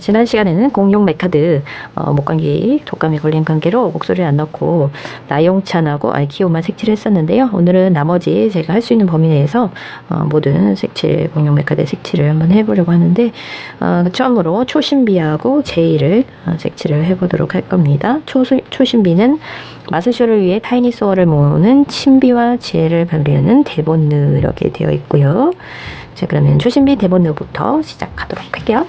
지난 시간에는 공룡 메카드 어, 목감기 독감에 걸린 관계로 목소리를 안 넣고 나용찬하고 알키오만 색칠을 했었는데요. 오늘은 나머지 제가 할 수 있는 범위 내에서 어, 모든 색칠 공룡 메카드 색칠을 한번 해보려고 하는데 어, 처음으로 초신비하고 제이를 어, 색칠을 해보도록 할 겁니다. 초, 초신비는 마술쇼를 위해 타이니 소어를 모으는 신비와 지혜를 발휘하는 대본느 이렇게 되어 있고요. 자 그러면 초신비 대본느부터 시작하도록 할게요.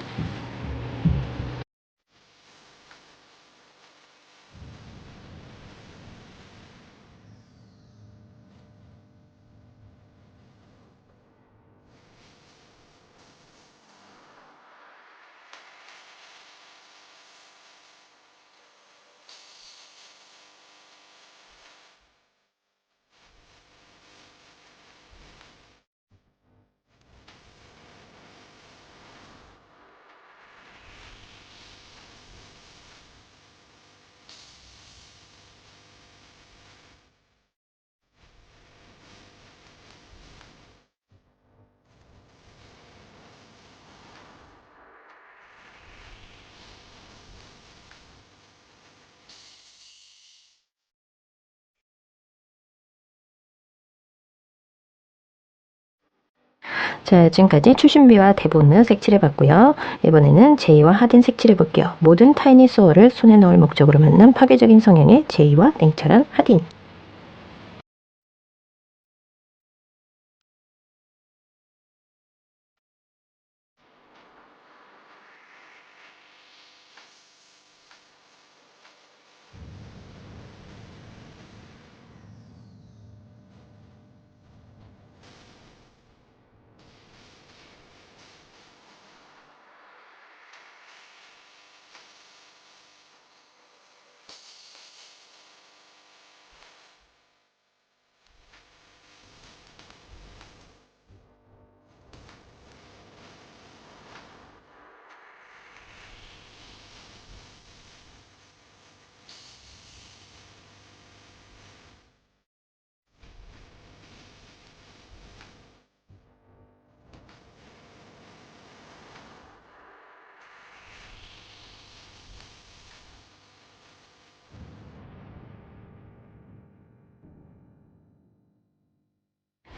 자, 지금까지 추신비와 대본을 색칠해봤고요. 이번에는 제이와 하딘 색칠해볼게요. 모든 타이니 소어를 손에 넣을 목적으로 만난 파괴적인 성향의 제이와 냉철한 하딘.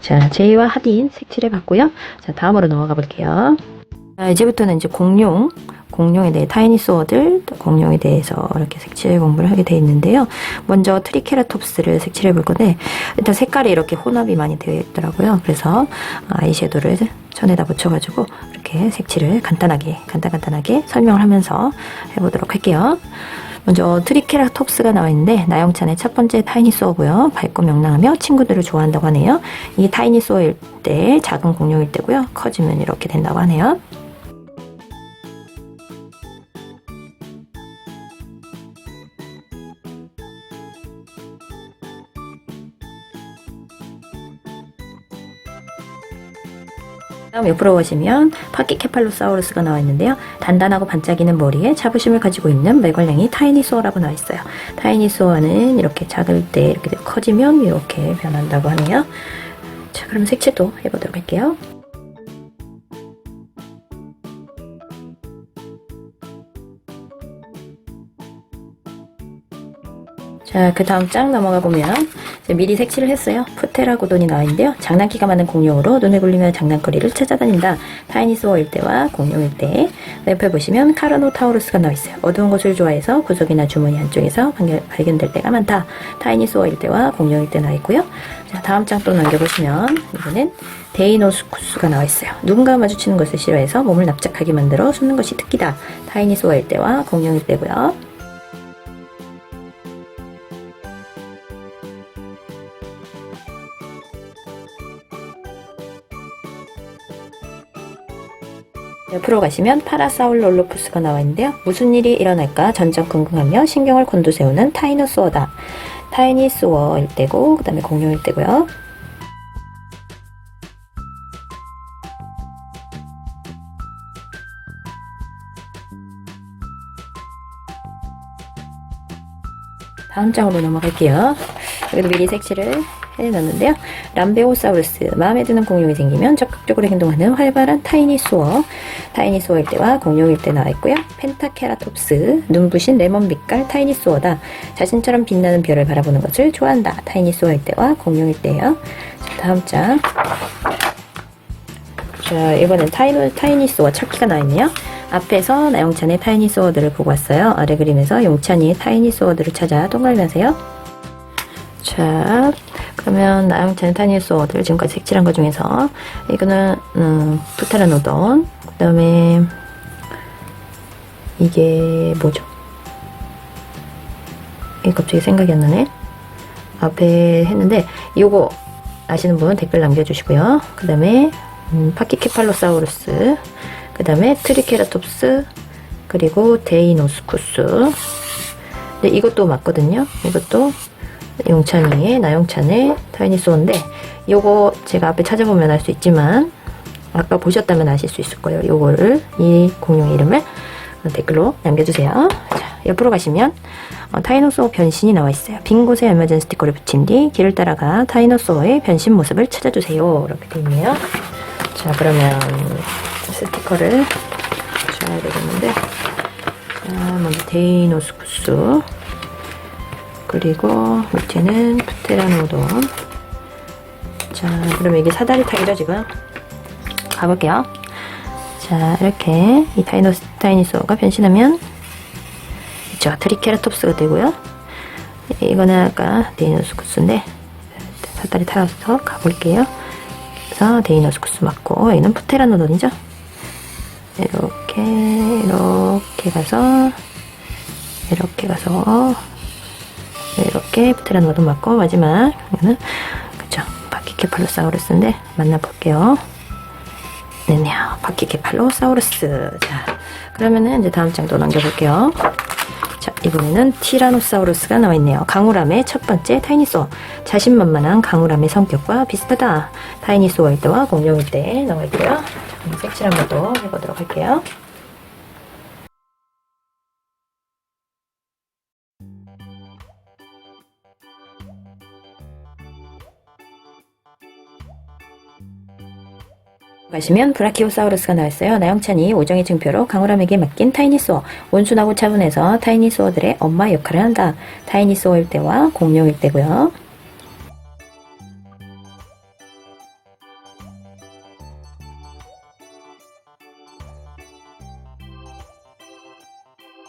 자, 제이와 하딘 색칠해 봤고요. 자, 다음으로 넘어가 볼게요. 자, 이제부터는 이제 공룡, 공룡에 대해 타이니 소어들, 또 공룡에 대해서 이렇게 색칠 공부를 하게 되어 있는데요. 먼저 트리케라톱스를 색칠해 볼 건데, 일단 색깔이 이렇게 혼합이 많이 되어 있더라고요. 그래서 아이섀도를 천에다 붙여가지고 이렇게 색칠을 간단하게, 간단간단하게 설명을 하면서 해보도록 할게요. 먼저 트리케라톱스가 나와 있는데 나영찬의 첫 번째 타이니 소어고요. 밝고 명랑하며 친구들을 좋아한다고 하네요. 이 타이니 소어일 때 작은 공룡일 때고요. 커지면 이렇게 된다고 하네요. 다음 옆으로 보시면 파키케팔로사우루스가 나와 있는데요. 단단하고 반짝이는 머리에 자부심을 가지고 있는 매걸랭이 타이니소어라고 나와 있어요. 타이니소어는 이렇게 작을 때 이렇게 커지면 이렇게 변한다고 하네요. 자, 그럼 색칠도 해보도록 할게요. 자, 그 다음 쫙 넘어가 보면 미리 색칠을 했어요. 푸테라 고돈이 나와 있는데요. 장난기가 많은 공룡으로 눈에 굴리며 장난거리를 찾아다닌다. 타이니소어일 때와 공룡일 때. 옆에 보시면 카르노 타우루스가 나와 있어요. 어두운 곳을 좋아해서 구석이나 주머니 안쪽에서 발견될 때가 많다. 타이니소어일 때와 공룡일 때 나와 있고요. 자, 다음 장 또 넘겨보시면 이거는 데이노스쿠스가 나와 있어요. 누군가 마주치는 것을 싫어해서 몸을 납작하게 만들어 숨는 것이 특기다. 타이니소어일 때와 공룡일 때고요. 옆으로 가시면 파라사울 롤로푸스가 나와 있는데요. 무슨 일이 일어날까 전전긍긍하며 신경을 곤두세우는 타이노스어다. 타이니스워일 때고 그 다음에 공룡일 때고요. 다음 장으로 넘어갈게요. 여기도 미리 색칠을 해놨는데요. 람베오사우루스, 마음에 드는 공룡이 생기면 적극적으로 행동하는 활발한 타이니소어, 타이니소어일 때와 공룡일 때 나와 있고요. 펜타케라톱스, 눈부신 레몬 빛깔 타이니소어다. 자신처럼 빛나는 별을 바라보는 것을 좋아한다. 타이니소어일 때와 공룡일 때예요. 자, 다음 장. 자, 이번엔 타이노, 타이니소어 찾기가 나있네요. 앞에서 나영찬의 타이니소어들을 보고 왔어요. 아래 그림에서 용찬이의 타이니소어들을 찾아 하세요. 자, 그러면 나영찬의 타이니소어들 지금까지 색칠한 것 중에서 이거는 음, 푸테라노돈 그 다음에 이게 뭐죠? 이게 갑자기 생각이 안 나네. 앞에 했는데 이거 아시는 분 댓글 남겨주시고요. 그 다음에 음, 파키케팔로사우루스, 그 다음에 트리케라톱스, 그리고 데이노스쿠스. 근데 이것도 맞거든요. 이것도 용찬이의 나용찬의 타이니 소인데 요거 제가 앞에 찾아보면 알 수 있지만 아까 보셨다면 아실 수 있을 거예요. 요거를 이 공룡 이름을 댓글로 남겨주세요. 자, 옆으로 가시면 어, 타이노소어 변신이 나와 있어요. 빈 곳에 얼마전 스티커를 붙인 뒤 길을 따라가 타이노소어의 변신 모습을 찾아주세요. 이렇게 되어 있네요. 자, 그러면 스티커를 줘야 되겠는데 자, 먼저 데이노스쿠스 그리고 밑에는 프테라노돈 자, 그러면 이게 사다리 타기죠, 지금? 가볼게요. 자, 이렇게 이 타이노, 타이니소가 변신하면 있죠. 트리케라톱스가 되고요. 이거는 아까 데이노스쿠스인데 사다리 타서 가볼게요. 그래서 데이노스쿠스 맞고 여기는 푸테라노돈이죠. 이렇게 이렇게 가서 이렇게 가서 이렇게 푸테라노돈 맞고 마지막 이거는 그쵸 바퀴케팔로사우루스인데 만나볼게요. 네네요. 바퀴케팔로사우루스. 자, 그러면은 이제 다음 장도 넘겨볼게요. 자, 이번에는 티라노사우루스가 나와 있네요. 강우람의 첫 번째 타이니소어. 자신만만한 강우람의 성격과 비슷하다. 타이니소어일 때와 공룡일 때 나와 있고요. 자, 그럼 색칠 한번 더 해보도록 할게요. 가시면 브라키오사우루스가 나왔어요. 나영찬이 오정의 증표로 강우람에게 맡긴 타이니소어. 온순하고 차분해서 타이니소어들의 엄마 역할을 한다. 타이니소어일 때와 공룡일 때고요.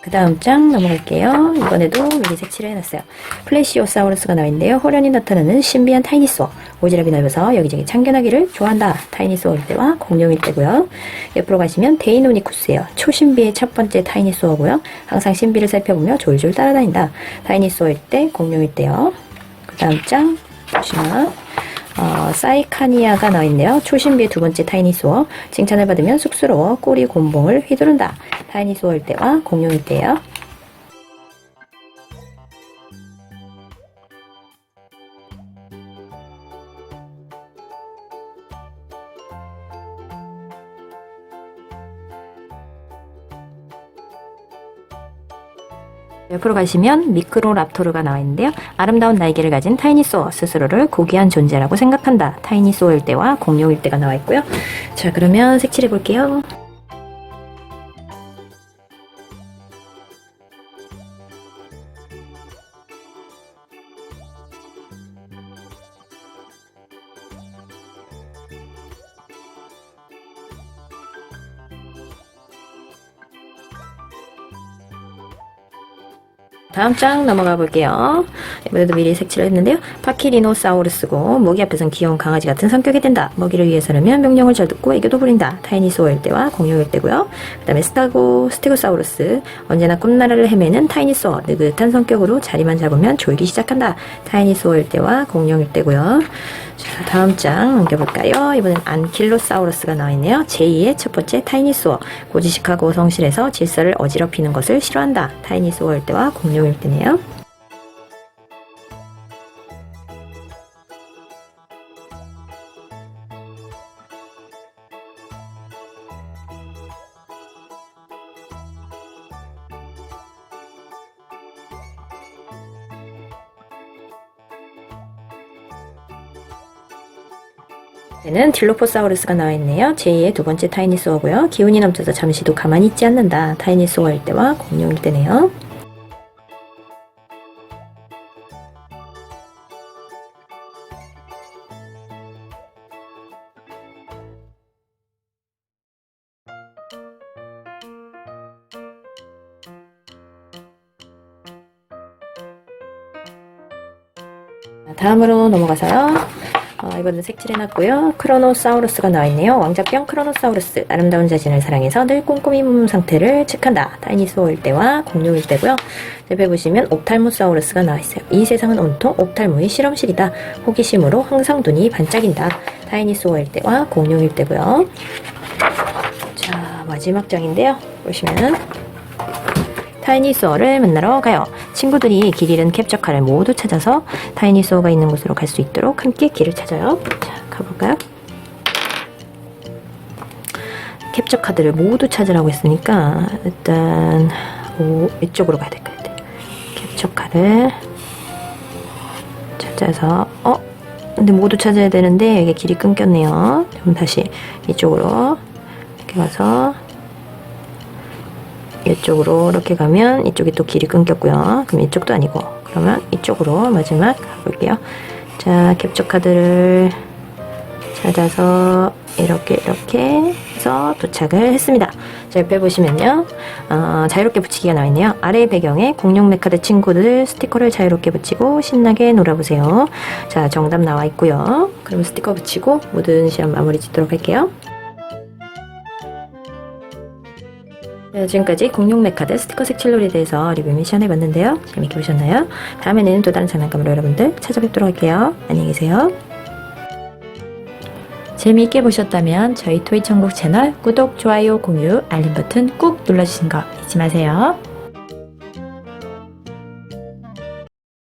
그 다음 장 넘어갈게요. 이번에도 미리 색칠을 해놨어요. 플래시오사우루스가 나와있는데요. 호련히 나타나는 신비한 타이니소어. 오지랖이 넓어서 여기저기 참견하기를 좋아한다. 타이니소어일 때와 공룡일 때고요. 옆으로 가시면 데이노니쿠스예요. 초신비의 첫 번째 타이니소어고요. 항상 신비를 살펴보며 졸졸 따라다닌다. 타이니소어일 때, 공룡일 때요. 그 다음 장 보시면 어, 사이카니아가 나와있네요. 초신비의 두 번째 타이니소어. 칭찬을 받으면 쑥스러워 꼬리 곤봉을 휘두른다. 타이니소어일 때와 공룡일 때요. 옆으로 가시면 미크로랍토르가 나와 있는데요. 아름다운 날개를 가진 타이니소어 스스로를 고귀한 존재라고 생각한다. 타이니소어일 때와 공룡일 때가 나와 있고요. 자, 그러면 색칠해 볼게요. 다음 장 넘어가 볼게요. 이번에도 미리 색칠을 했는데요. 파키리노사우루스고 먹이 앞에선 귀여운 강아지 같은 성격이 된다. 먹이를 위해 서라면 명령을 잘 듣고 애교도 부린다. 타이니소어일 때와 공룡일 때고요. 그 다음에 스타고 스티고사우루스 언제나 꿈나라를 헤매는 타이니소어 느긋한 성격으로 자리만 잡으면 졸기 시작한다. 타이니소어일 때와 공룡일 때고요. 자, 다음 장 넘겨볼까요? 이번엔 안킬로사우루스가 나와있네요. 제2의 첫 번째 타이니소어. 고지식하고 성실해서 질서를 어지럽히는 것을 싫어한다. 타이니소어일 때와 공룡일 때네요. 는 딜로포사우루스가 나와 있네요. 제2의 두 번째 타이니소어고요. 기운이 넘쳐서 잠시도 가만히 있지 않는다. 타이니소어일 때와 공룡일 때네요. 자, 다음으로 넘어가서요. 어, 이번엔 색칠해놨고요. 크로노사우루스가 나와있네요. 왕자병 크로노사우루스. 아름다운 자신을 사랑해서 늘 꼼꼼히 몸 상태를 체크한다. 타이니소일 때와 공룡일 때고요. 옆에 보시면 옵탈무사우루스가 나와있어요. 이 세상은 온통 옵탈무의 실험실이다. 호기심으로 항상 눈이 반짝인다. 타이니소일 때와 공룡일 때고요. 자, 마지막 장인데요. 보시면은 타이니소어를 만나러 가요. 친구들이 길 잃은 캡처 카를 모두 찾아서 타이니소어가 있는 곳으로 갈 수 있도록 함께 길을 찾아요. 자, 가볼까요? 캡처 카드를 모두 찾으라고 했으니까 일단 오, 이쪽으로 가야 될 것 같아요. 캡처 카드 찾아서 어? 근데 모두 찾아야 되는데 이게 길이 끊겼네요. 그럼 다시 이쪽으로 이렇게 가서 이쪽으로 이렇게 가면 이쪽이 또 길이 끊겼고요. 그럼 이쪽도 아니고 그러면 이쪽으로 마지막 가볼게요. 자 캡처 카드를 찾아서 이렇게 이렇게 해서 도착을 했습니다. 자 옆에 보시면요. 어, 자유롭게 붙이기가 나와 있네요. 아래 배경에 공룡 네카드 친구들 스티커를 자유롭게 붙이고 신나게 놀아보세요. 자 정답 나와 있고요. 그럼 스티커 붙이고 모든 시험 마무리 짓도록 할게요. 네, 지금까지 공룡 메카드 스티커 색칠놀이에 대해서 리뷰 미션 해봤는데요. 재밌게 보셨나요? 다음에는 또 다른 장난감으로 여러분들 찾아뵙도록 할게요. 안녕히 계세요. 재미있게 보셨다면 저희 토이천국 채널 구독, 좋아요, 공유, 알림 버튼 꾹 눌러주시는 거 잊지 마세요.